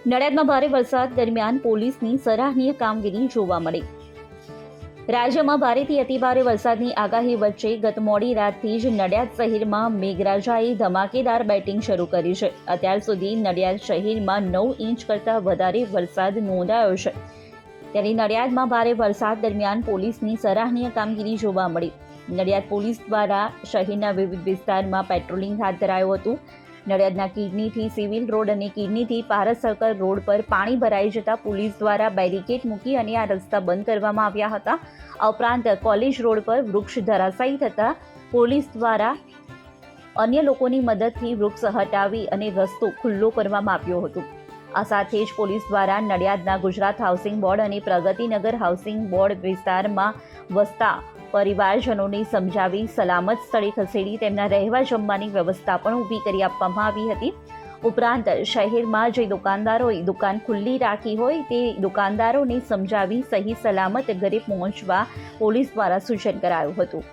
નડિયાદમાં ભારે વરસાદ દરમિયાન પોલીસની સરાહનીય કામગીરી જોવા મળી. રાજ્યમાં ભારેથી અતિભારે વરસાદની આગાહી વચ્ચે ગત મોડી રાતથી જ નડિયાદ શહેરમાં મેઘરાજાએ ધમાકેદાર બેટિંગ શરૂ કરી છે. અત્યાર સુધી નડિયાદ શહેરમાં નવ ઇંચ કરતાં વધારે વરસાદ નોંધાયો છે. ત્યારે નડિયાદમાં ભારે વરસાદ દરમિયાન પોલીસની સરાહનીય કામગીરી જોવા મળી. નડિયાદ પોલીસ દ્વારા શહેરના વિવિધ વિસ્તારમાં પેટ્રોલિંગ હાથ ધરાયું હતું. નડિયાદના કિડનીથી સિવિલ રોડ અને કિડનીથી પારસ સર્કલ રોડ પર પાણી ભરાઈ જતા પોલીસ દ્વારા બેરિકેડ મૂકી અને આ રસ્તા બંધ કરવામાં આવ્યા હતા. ઉપરાંત કોલેજ રોડ પર વૃક્ષ ધરાશાયી થતાં પોલીસ દ્વારા અન્ય લોકોની મદદથી વૃક્ષ હટાવી અને રસ્તો ખુલ્લો કરવામાં આવ્યો હતો. આ સાથે જ પોલીસ દ્વારા નડિયાદના ગુજરાત હાઉસિંગ બોર્ડ અને પ્રગતિનગર હાઉસિંગ બોર્ડ વિસ્તારમાં વસતા પરિવારજનોને સમજાવી સલામત સ્થળે ખસેડી તેમના રહેવા જમવાની વ્યવસ્થા પણ ઊભી કરી આપવામાં આવી હતી. ઉપરાંત શહેરમાં જે દુકાનદારોએ દુકાન ખુલ્લી રાખી હોય તે દુકાનદારોને સમજાવી સહી સલામત ઘરે પહોંચવા પોલીસ દ્વારા સૂચન કરાયું હતું.